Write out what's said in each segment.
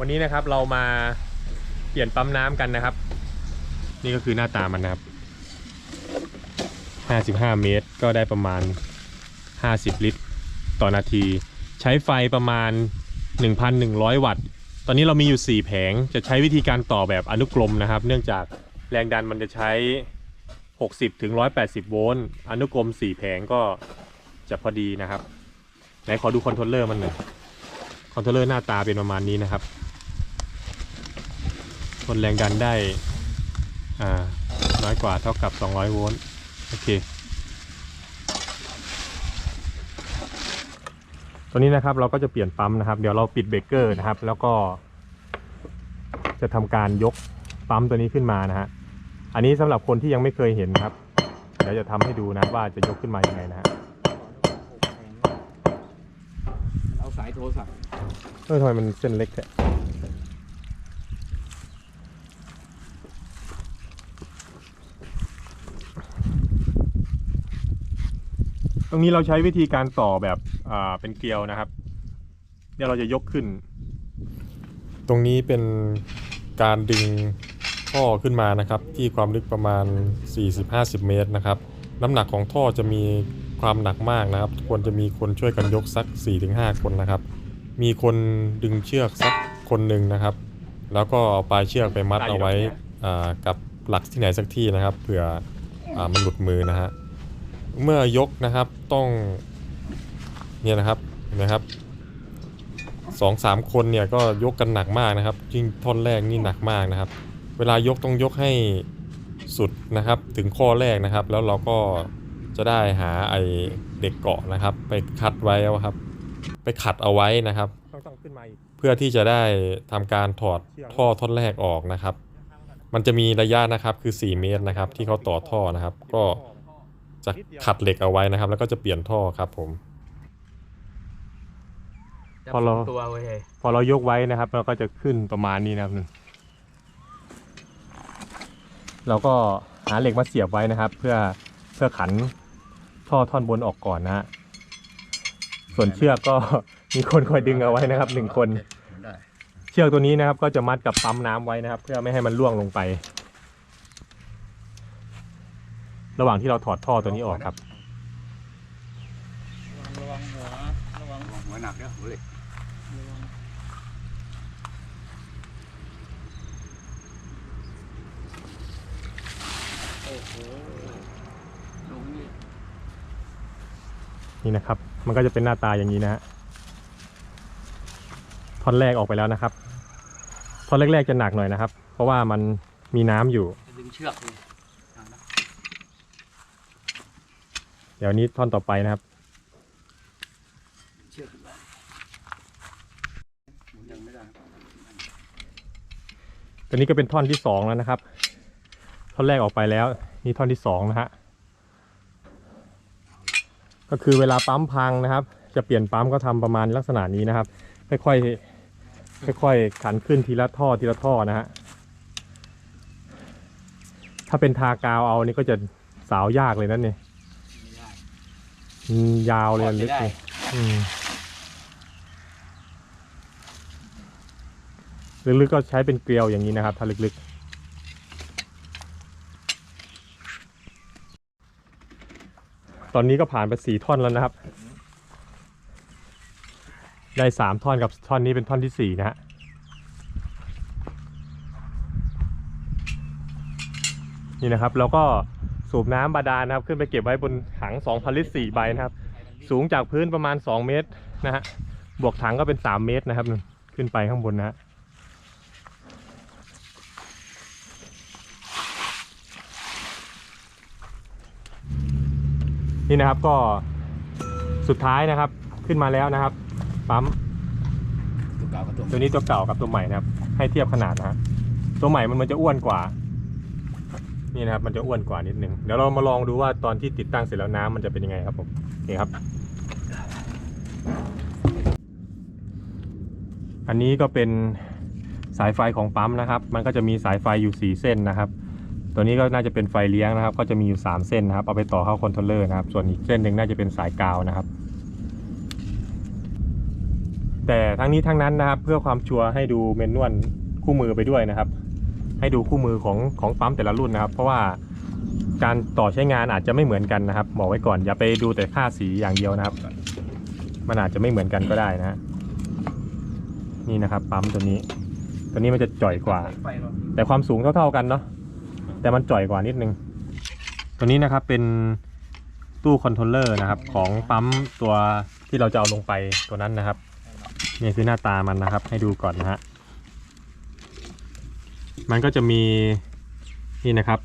วันนี้นะครับเรามาเปลี่ยนปั๊มน้ำกันนะครับ นี่ก็คือหน้าตามันนะครับ 55 เมตรก็ได้ประมาณ 50 ลิตร ต่อนาที ใช้ไฟประมาณ 1,100 วัตต์ ตอนนี้เรามีอยู่ 4 แผงจะใช้วิธีการต่อแบบอนุกรมนะครับ เนื่องจากแรงดันมันจะใช้ 60ถึง180 โวลต์อนุกรม 4 แผงก็จะพอดีนะครับไหนขอดูคอนโทรลเลอร์มันหน่อยคอนโทรลเลอร์หน้าตาเป็นประมาณนี้นะครับ ทนแรงดันได้อ่าน้อยกว่าเท่ากับ 200 โวลต์โอเคตัวนี้นะครับเราก็จะเปลี่ยนปั๊มนะครับ เดี๋ยวเราปิดเบรกเกอร์นะครับ แล้วก็ จะทำการยกปั๊มตัวนี้ขึ้นมานะฮะอันนี้สำหรับคนที่ยังไม่เคยเห็นนะครับเดี๋ยวจะทำให้ดูนะครับว่าจะยกขึ้นมายังไงนะฮะเอาสายโทรศัพท์เออทำไมมันเส้นเล็กแท้ รงนี้เราใช้วิธีการต่อแบบอ่าเป็นเกลียวนะครับ เดี๋ยวเราจะยกขึ้น ตรงนี้เป็นการดึงท่อขึ้นมานะครับ ที่ความลึกประมาณ 40-50 เมตรนะครับ น้ำหนักของท่อจะมีความหนักมากนะครับ ควรจะมีคนช่วยกันยกสัก 4-5 คนนะครับ มีคนดึงเชือกสักคนหนึ่งนะครับ แล้วก็เอาปลายเชือกไปมัดเอาไว้อ่ากับหลักที่ไหนสักที่นะครับเผื่ออามันหลุดมือนะฮะ เมื่อยกนะครับต้องเนี่ยนะครับเห็นไหมครับสองสามคนเนี่ยก็ยกกันหนักมากนะครับยิ่งท่อนแรกนี่หนักมากนะครับ เวลายกต้องยกให้สุดนะครับถึงข้อแรกนะครับ แล้วเราก็จะได้หาไอเด็กเกาะนะครับ ไปคัดไว้เอาครับ ไปขัดเอาไว้นะครับต้องขึ้นมาอีกเพื่อที่จะได้ทำการถอดท่อท่อนแรกออกนะครับ มันจะมีระยะนะครับคือ 4 เมตรนะครับ ที่เขาต่อท่อนะครับ ก็ จะขัดเหล็กเอาไว้นะครับ แล้วก็จะเปลี่ยนท่อครับผม พอเรา ตัวเว้ยพอเรายกไว้นะครับเราก็จะขึ้นประมาณนี้นะครับเราก็หาเหล็กมาเสียบไว้นะครับ เพื่อเพื่อขันท่อท่อนบนออกก่อนนะฮะส่วนเชือกก็มีคนคอยดึงเอาไว้นะครับหนึ่งคนได้เชือกตัวนี้นะครับก็จะมัดกับปั๊มน้ำไว้นะครับ เพื่อไม่ให้มันล่วงลงไป ระหว่างที่เราถอดท่อตัวนี้ออกครับ ระวังหัวระวังระวังหัวหนักเนี่ยเฮ้ยระวังโอ้โหลงนี่นี่นะครับ มันก็จะเป็นหน้าตาอย่างนี้นะฮะท่อนแรกออกไปแล้วนะครับท่อนแรกๆจะหนักหน่อยนะครับ เพราะว่ามันมีน้ำอยู่ จะดึงเชือกเลยเอานะ เดี๋ยวนี้ท่อนต่อไปนะครับเชือกขึ้นมาหมุนยังไม่ได้ตัวนี้ก็เป็นท่อนที่สองแล้วนะครับ ท่อนแรกออกไปแล้วนี่ท่อนที่สองนะฮะก็คือเวลาปั๊มพังนะครับ จะเปลี่ยนปั๊มก็ทำประมาณลักษณะนี้นะครับ ค่อยๆค่อยๆขันขึ้นทีละท่อทีละท่อนะฮะถ้าเป็นทากาวเอานี่ก็จะสาวยากเลยนั่นนี่ไม่ได้ อืมยาวเลยถอดไม่ลึกได้เลยอืมลึกๆก็ใช้เป็นเกลียวอย่างนี้นะครับ ถ้าลึกๆตอนนี้ก็ผ่านไปสี่ท่อนแล้วนะครับ ได้สามท่อนกับท่อนนี้เป็นท่อนที่สี่นะฮะ นี่นะครับ แล้วก็ สูบน้ำบาดาลนะครับ ขึ้นไปเก็บไว้บนถัง2,000ลิตร4ใบนะครับ สูงจากพื้นประมาณ 2 เมตรนะฮะบวกถังก็เป็น 3 เมตรนะครับขึ้นไปข้างบนนะฮะนี่นะครับก็สุดท้ายนะครับขึ้นมาแล้วนะครับ ปั๊มตัวเก่ากับตัวตัวนี้ตัวเก่ากับตัวใหม่นะครับ ให้เทียบขนาดนะฮะตัวใหม่มันมันจะอ้วนกว่า นี่นะครับมันจะอ้วนกว่านิดนึงเดี๋ยวเรามาลองดูว่าตอนที่ติดตั้งเสร็จแล้วน้ำมันจะเป็นยังไงครับผมโอเคครับ อันนี้ก็เป็นสายไฟของปั๊มนะครับ มันก็จะมีสายไฟอยู่ 4 เส้นนะครับ ตัวนี้ก็น่าจะเป็นไฟเลี้ยงนะครับ ก็จะมีอยู่ 3 เส้นนะครับ เอาไปต่อเข้าคอนโทรลเลอร์นะครับ ส่วนอีกเส้นหนึ่งน่าจะเป็นสายกาวนะครับ แต่ทั้งนี้ทั้งนั้นนะครับ เพื่อความชัวร์ให้ดูเมนนวลคู่มือไปด้วยนะครับ ให้ดูคู่มือของของปั๊มแต่ละรุ่นนะครับ เพราะว่าการต่อใช้งานอาจจะไม่เหมือนกันนะครับบอกไว้ก่อนอย่าไปดูแต่ค่าสีอย่างเดียวนะครับ มันอาจจะไม่เหมือนกันก็ได้นะนี่นะครับปั๊มตัวนี้ ตัวนี้มันจะจ่อยกว่าไฟเราแต่ความสูงเท่าๆกันเนาะแต่มันจ่อยกว่านิดนึง ตัวนี้นะครับเป็นตู้คอนโทรลเลอร์นะครับ ของปั๊มตัวที่เราจะเอาลงไปตัวนั้นนะครับนี่คือหน้าตามันนะครับ ให้ดูก่อนนะฮะ มันก็จะมีนี่นะครับ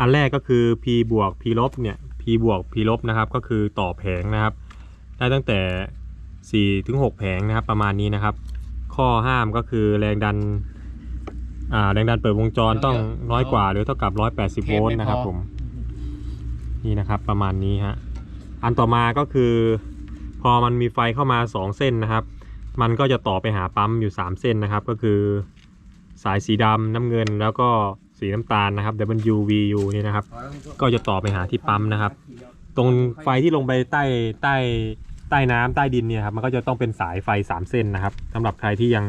อันแรกก็คือ P บวก P ลบเนี่ย P บวก P ลบนะครับก็คือต่อแผงนะครับ ได้ตั้งแต่4ถึง6แผงนะครับประมาณนี้นะครับ ข้อห้ามก็คือแรงดันอ่าแรงดันเปิดวงจรต้องน้อยกว่าหรือเท่ากับ 180 โวลต์นะครับผมนี่นะครับประมาณนี้ฮะอันต่อมาก็คือ พอมันมีไฟเข้ามา 2 เส้นนะครับ มันก็จะต่อไปหาปั๊มอยู่ 3 เส้นนะครับ ก็คือ สายสีดำน้ำเงินแล้วก็สีน้ำตาลนะครับ W V U นี่นะครับ ก็จะต่อไปหาที่ปั๊มนะครับ ตรงไฟที่ลงไปใต้ใต้ใต้น้ำใต้ดินเนี่ยครับมันก็จะต้องเป็นสายไฟ 3 เส้นนะครับสำหรับใครที่ยัง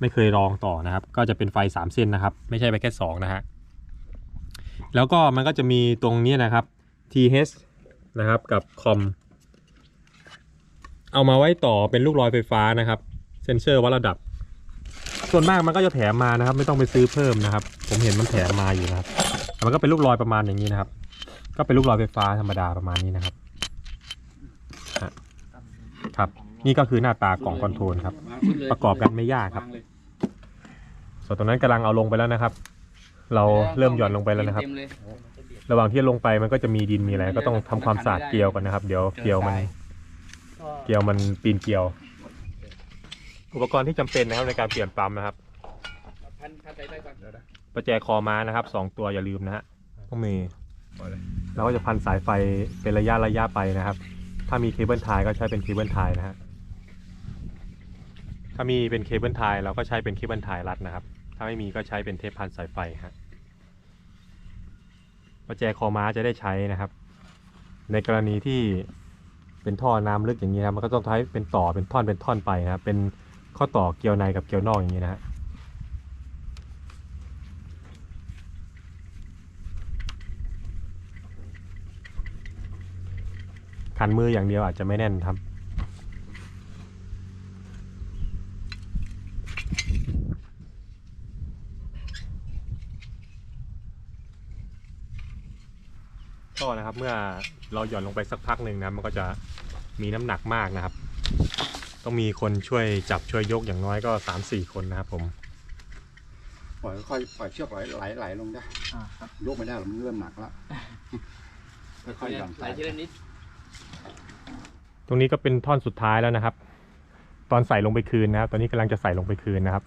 ไม่เคยลองต่อนะครับ ก็จะเป็นไฟ 3 เส้นนะครับ ไม่ใช่ไปแค่ 2 นะฮะแล้วก็มันก็จะมีตรงนี้นะครับ TH นะครับกับคอมเอามาไว้ต่อเป็นลูกลอยไฟฟ้านะครับ เซนเซอร์วัดระดับ ส่วนมากมันก็จะแถมมานะครับ ไม่ต้องไปซื้อเพิ่มนะครับ ผมเห็นมันแถมมาอยู่นะครับ มันก็เป็นลูกลอยประมาณอย่างนี้นะครับ ก็เป็นลูกลอยไฟฟ้าธรรมดาประมาณนี้นะครับครับ นี่ก็คือหน้าตากล่องคอนโทรลครับ ประกอบกันไม่ยากครับ ส่วนตรงนั้นกำลังเอาลงไปแล้วนะครับ เราเริ่มหย่อนลงไปแล้วนะครับ ระหว่างที่ลงไปมันก็จะมีดินมีอะไรก็ต้องทำความสะอาดเกลียวก่อนนะครับ เดี๋ยวเกลียวมัน เกลียวมันปีนเกลียว อุปกรณ์ที่จำเป็นนะครับในการเปลี่ยนปั๊มนะครับ พันพันใส่ไปก่อนประแจคอม้านะครับสองตัวอย่าลืมนะฮะต้องมีเราก็จะพันสายไฟเป็นระยะระยะไปนะครับ ถ้ามีเคเบิลไทยก็ใช้เป็นเคเบิลไทยนะฮะถ้ามีเป็นเคเบิลไทยเราก็ใช้เป็นเคเบิลไทยรัดนะครับ ถ้าไม่มีก็ใช้เป็นเทปพันสายไฟฮะประแจคอม้าจะได้ใช้นะครับ ในกรณีที่เป็นท่อน้ำลึกอย่างนี้นะครับมันก็ต้องใช้เป็นต่อเป็นท่อนเป็นท่อนไปนะครับเป็น ข้อต่อเกลียวในกับเกลียวนอกอย่างนี้นะฮะขันมืออย่างเดียวอาจจะไม่แน่นครับก็นะครับเมื่อเราหย่อนลงไปสักพักหนึ่งนะมันก็จะมีน้ำหนักมากนะครับ ต้องมีคนช่วยจับช่วยยกอย่างน้อยก็3-4คนนะครับผมปล่อยค่อยปล่อยเชือกไหลไหลไหลลงได้อ่าครับยกไม่ได้หรอกมันเริ่มหนักแล้วค่อยๆหย่อนไหลทีละนิดตรงนี้ก็เป็นท่อนสุดท้ายแล้วนะครับ ตอนใส่ลงไปคืนนะครับ ตอนนี้กำลังจะใส่ลงไปคืนนะครับ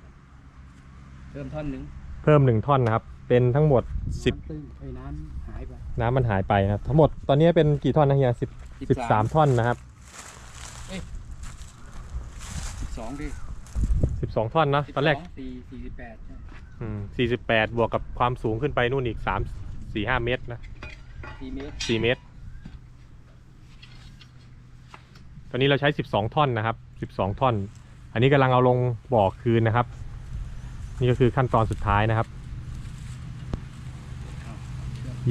เพิ่มท่อนหนึ่งเพิ่มหนึ่งท่อนนะครับ เป็นทั้งหมด10น้ำตื้นไอ้น้ำหายไปน้ำมันหายไปนะครับ ทั้งหมดตอนนี้เป็นกี่ท่อนนะเฮียสิบสิบสามท่อนนะครับ สิบสองดิสิบสองท่อนเนอะตอนแรกสี่สี่สิบแปดใช่สี่สิบแปดบวกกับความสูงขึ้นไปนู่นอีกสามสี่ห้าเมตรนะสี่เมตรสี่เมตร ตอนนี้เราใช้สิบสองท่อนนะครับสิบสองท่อน อันนี้กำลังเอาลงบ่อคืนนะครับ นี่ก็คือขั้นตอนสุดท้ายนะครับ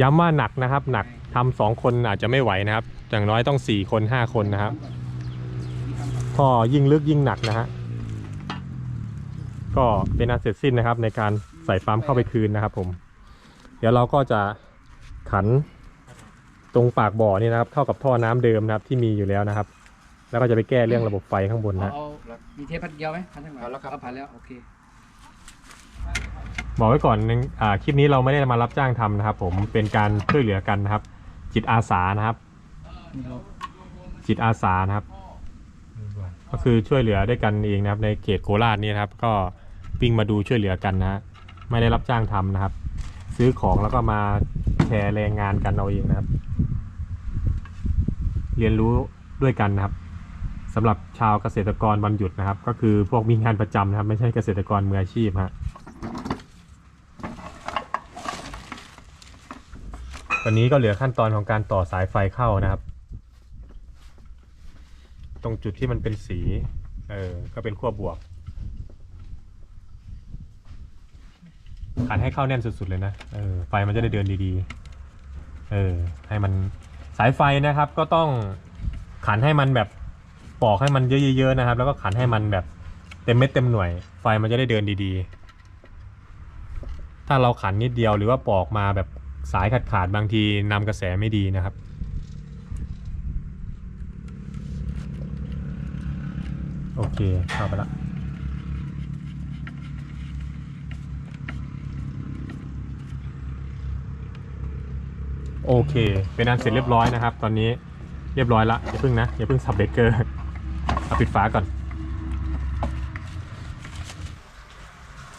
ย้ำว่าหนักนะครับ หนักทำสองคนอาจจะไม่ไหวนะครับ อย่างน้อยต้องสี่คนห้าคนนะครับ ท่อยิ่งลึกยิ่งหนักนะฮะก็เป็นอันเสร็จสิ้นนะครับ ในการใส่ปั๊มเข้าไปคืนนะครับผม เดี๋ยวเราก็จะขันตรงปากบ่อนี่นะครับ เข้ากับท่อน้ำเดิมนะครับที่มีอยู่แล้วนะครับ แล้วก็จะไปแก้เรื่องระบบไฟข้างบนนะเอามีเทปพันเดียวไหมพันทั้งหมดเอาแล้วครับเอาพันแล้วโอเคบอกไว้ก่อนนึงอ่าคลิปนี้เราไม่ได้มารับจ้างทำนะครับ ผมเป็นการช่วยเหลือกันนะครับ จิตอาสานะครับ จิตอาสานะครับ ก็คือช่วยเหลือด้วยกันเองนะครับ ในเขตโคราชนี่นะครับ ก็วิ่งมาดูช่วยเหลือกันนะฮะไม่ได้รับจ้างทำนะครับ ซื้อของแล้วก็มาแชร์แรงงานกันเอาเองนะครับ เรียนรู้ด้วยกันนะครับสำหรับชาวเกษตรกรวันหยุดนะครับ ก็คือพวกมีงานประจำนะครับ ไม่ใช่เกษตรกรมืออาชีพฮะตอนนี้ก็เหลือขั้นตอนของการต่อสายไฟเข้านะครับ ตรงจุดที่มันเป็นสี เออ ก็เป็นขั้วบวก ขันให้เข้าแน่นสุดๆเลยนะ เออ ไฟมันจะได้เดินดีๆ เออ ให้มันสายไฟนะครับ ก็ต้องขันให้มันแบบปอกให้มันเยอะๆนะครับ แล้วก็ขันให้มันแบบเต็มเม็ดเต็มหน่วย ไฟมันจะได้เดินดีๆ ถ้าเราขันนิดเดียวหรือว่าปอกมาแบบสายขาดๆบางทีนำกระแสไม่ดีนะครับ อเค เข้าไปละโอเค เป็นอันเสร็จเรียบร้อยนะครับ ตอนนี้เรียบร้อยละอย่าเพิ่งนะอย่าเพิ่งสับเบรกเกอร์เอาปิดฝาก่อน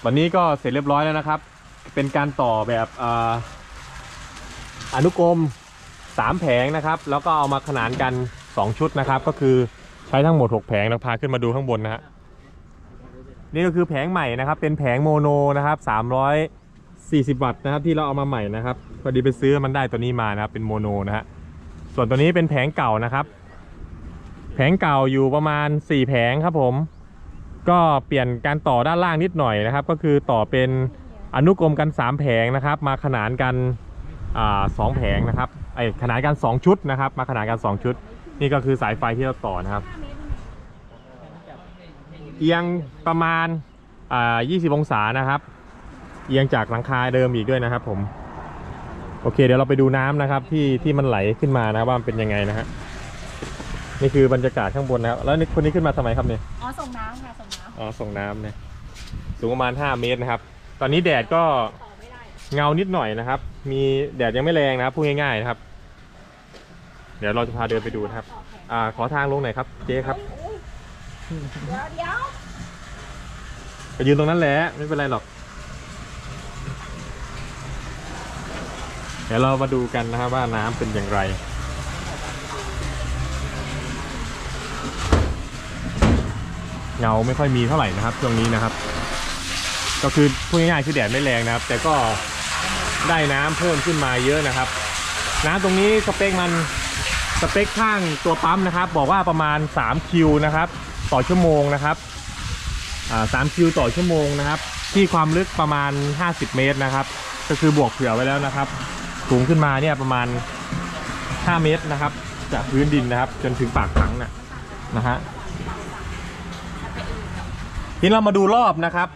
วันนี้ก็เสร็จเรียบร้อยแล้วนะครับ เป็นการต่อแบบออนุกรมสามแผงนะครับ แล้วก็เอามาขนานกัน 2 ชุดนะครับก็คือ ช้ทั้งหมด 6 แผงเราพาขึ้นมาดูข้างบนนะฮะนี่ก็คือแผงใหม่นะครับ เป็นแผงโมโนนะครับ 340 วัตต์นะครับ ที่เราเอามาใหม่นะครับพอดีไปซื้อมันได้ตัวนี้มานะครับ เป็นโมโนนะฮะส่วนตัวนี้เป็นแผงเก่านะครับ แผงเก่าอยู่ประมาณ 4 แผงครับผม ก็เปลี่ยนการต่อด้านล่างนิดหน่อยนะครับ ก็คือต่อเป็นอนุกรมกัน 3 แผงนะครับ มาขนานกันอสองแผงนะครับไอขนานกัน 2 ชุดนะครับ มาขนานกัน 2 ชุด นี่ก็คือสายไฟที่เราต่อนะครับ เอียงประมาณอ่า20 องศานะครับ เอียงจากหลังคาเดิมอีกด้วยนะครับ ผมโอเค เดี๋ยวเราไปดูน้ำนะครับที่ที่มันไหลขึ้นมานะครับว่ามันเป็นยังไงนะฮะนี่คือบรรยากาศข้างบนนะครับแล้วนี่คนนี้ขึ้นมาทำไมครับเนี่ยอ๋อส่งน้ำค่ะส่งน้อ๋อส่งน้ำเนี่ยสูงประมาณ 5 เมตรนะครับ ตอนนี้แดดก็ำต่อไม่ได้เงานิดหน่อยนะครับ มีแดดยังไม่แรงนะครับพูดง่ายๆนะครับ เดี๋ยวเราจะพาเดินไปดูนะครับต่อแขนอ่าขอทางลงหน่อยครับ เจ๊ครับอุ๊ย เดี๋ยวเดี๋ยวไปยืนตรงนั้นแหละ ไม่เป็นไรหรอก เดี๋ยวเรามาดูกันนะครับว่าน้ำเป็นอย่างไร เงาไม่ค่อยมีเท่าไหร่นะครับช่วงนี้นะครับ ก็คือพูดง่ายๆคือแดดไม่แรงนะครับ แต่ก็ได้น้ำเพิ่มขึ้นมาเยอะนะครับ น้ำตรงนี้สเปคมันสเปคข้างตัวปั๊มนะครับ บอกว่าประมาณ3คิวนะครับ ต่อชั่วโมงนะครับอ่าสามคิวต่อชั่วโมงนะครับ ที่ความลึกประมาณ 50 เมตรนะครับ ก็คือบวกเผื่อไว้แล้วนะครับ สูงขึ้นมาเนี่ยประมาณ 5 เมตรนะครับ จากพื้นดินนะครับ จนถึงปากถังนะนะฮะทีนี้เรามาดูรอบนะครับ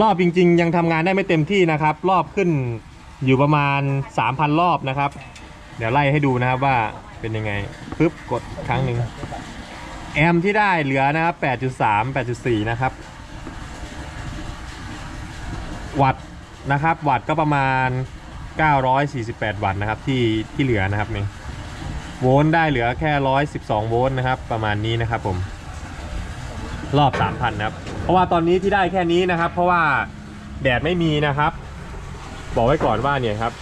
รอบจริง ๆ ยังทำงานได้ไม่เต็มที่นะครับ รอบขึ้นอยู่ประมาณ 3,000 รอบนะครับ เดี๋ยวไล่ให้ดูนะครับว่าเป็นยังไงปึ๊บกดครั้งหนึ่ง แอมที่ได้เหลือนะครับ 8.3 8.4 นะครับ วัตต์นะครับ วัตต์ก็ประมาณ 948 วัตต์นะครับที่ที่เหลือนะครับนี่โวลต์ได้เหลือแค่ 112 โวลต์นะครับ ประมาณนี้นะครับผม รอบ 3,000 นะครับ เพราะว่าตอนนี้ที่ได้แค่นี้นะครับ เพราะว่าแดดไม่มีนะครับ บอกไว้ก่อนว่าเนี่ยครับ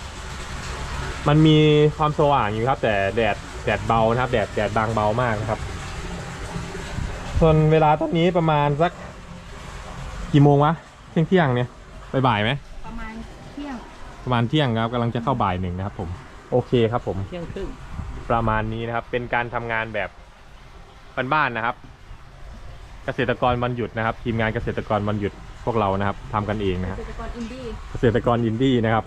มันมีความสว่างอยู่ครับ แต่แดดแดดเบานะครับ แดดแดดบางเบามากนะครับ ส่วนเวลาตอนนี้ประมาณสักกี่โมงวะเที่ยงเที่ยงๆเนี่ยบ่ายๆไหมประมาณเที่ยงประมาณเที่ยงครับกำลังจะเข้าบ่ายหนึ่งนะครับ ผม โอเคครับ ผมเที่ยงครึ่งประมาณนี้นะครับ เป็นการทำงานแบบบ้านๆนะครับ เกษตรกรวันหยุดนะครับ ทีมงานเกษตรกรวันหยุดพวกเรานะครับทำกันเองนะเกฮะษตรกรอินดี้เกษตรกรอินดี้นะครับ